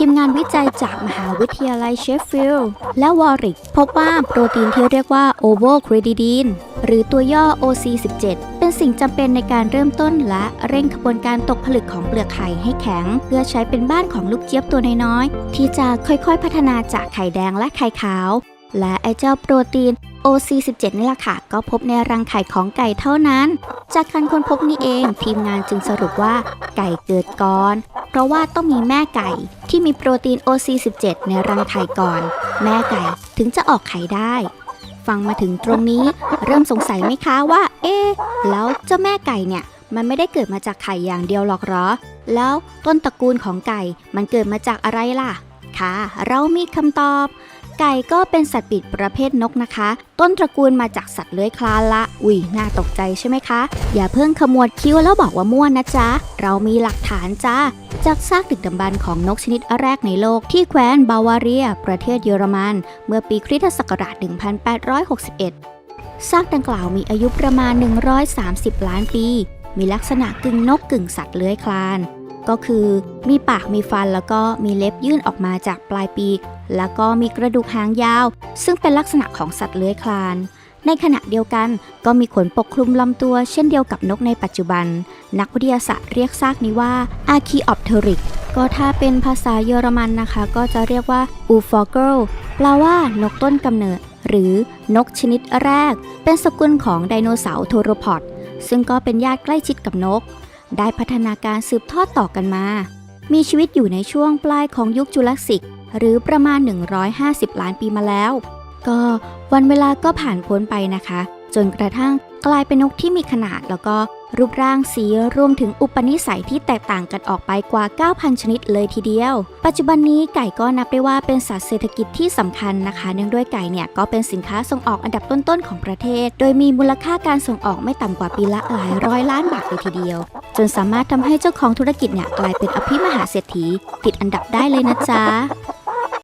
ทีมงานวิจัยจากมหาวิทยาลัยเชฟฟิลด์และวอริกพบว่าโปรตีนที่เรียกว่าโอโวคริดิดีนหรือตัวย่อ OC17 เป็นสิ่งจำเป็นในการเริ่มต้นและเร่งขบวนการตกผลึกของเปลือกไข่ให้แข็ง เพื่อใช้เป็นบ้านของลูกเจี๊ยบตัวน้อยๆ ที่จะค่อยๆพัฒนาจากไข่แดงและไข่ขาว และไอเจ้าโปรตีน OC17 นี่แหละค่ะ ก็พบในรังไข่ของไก่เท่านั้น จากการค้นพบนี้เองทีมงานจึงสรุปว่าไก่เกิดก่อน เพราะว่าต้องมีแม่ไก่ ที่มีโปรตีน OC17 ในรังไข่ก่อน แม่ไก่ถึงจะออกไข่ได้ ฟังมาถึงตรงนี้เริ่มสงสัยไหมคะว่า เอ๊แล้วเจ้าแม่ไก่เนี่ย มันไม่ได้เกิดมาจากไข่อย่างเดียวหรอกหรอ แล้วต้นตระกูลของไก่มันเกิดมาจากอะไรล่ะค่ะเรามีคำตอบ ไก่ก็เป็นสัตว์ปีกประเภทนกนะคะ ต้นตระกูลมาจากสัตว์เลื้อยคลานละ อุ๊ยน่าตกใจใช่ไหมคะ อย่าเพิ่งขมวดคิ้วแล้วบอกว่ามั่วนนะจ๊ะ เรามีหลักฐานจ้าจากซากดึกดำบรรพ์ของนกชนิดแรกในโลกที่แคว้นบาวาเรีย ประเทศเยอรมัน เมื่อปีคริสตศักราช 1861 ซากดังกล่าวมีอายุประมาณ 130 ล้านปี มีลักษณะกึ่งนกกึ่งสัตว์เลื้อยคลาน ก็คือมีปากมีฟันแล้วก็มีเล็บยื่นออกมาจากปลายปีก แล้วก็มีกระดูกหางยาว ซึ่งเป็นลักษณะของสัตว์เลื้อยคลาน ในขณะเดียวกันก็มีขนปกคลุมลำตัวเช่นเดียวกับนกในปัจจุบัน นักวิทยาศาสตร์เรียกซากนี้ว่า a r c h e o p t e r i c ก็ถ้าเป็นภาษาเยอรมันนะคะ ก็จะเรียกว่า u f o g e l แปลว่านกต้นกำเนิด หรือนกชนิดแรก เป็นสกุลของไดโนเสาร์โทรพอดซึ่งก็เป็นญาติใกล้ชิดกับนก ได้พัฒนาการสืบทอดต่อกันมา มีชีวิตอยู่ในช่วงปลายของยุคจูราสสิกหรือประมาณ 150 ล้านปีมาแล้ว ก็วันเวลาก็ผ่านพ้นไปนะคะ จนกระทั่งกลายเป็นนกที่มีขนาดแล้วก็รูปร่างสีรวมถึงอุปนิสัยที่แตกต่างกันออกไปกว่า 9,000 ชนิดเลยทีเดียว ปัจจุบันนี้ไก่ก็นับได้ว่าเป็นสัตว์เศรษฐกิจที่สำคัญนะคะ เนื่องด้วยไก่เนี่ยก็เป็นสินค้าส่งออกอันดับต้นๆของประเทศ โดยมีมูลค่าการส่งออกไม่ต่ำกว่าปีละหลายร้อยล้านบาทเลยทีเดียว จนสามารถทำให้เจ้าของธุรกิจเนี่ยกลายเป็นอภิมหาเศรษฐีติดอันดับได้เลยนะจ๊ะ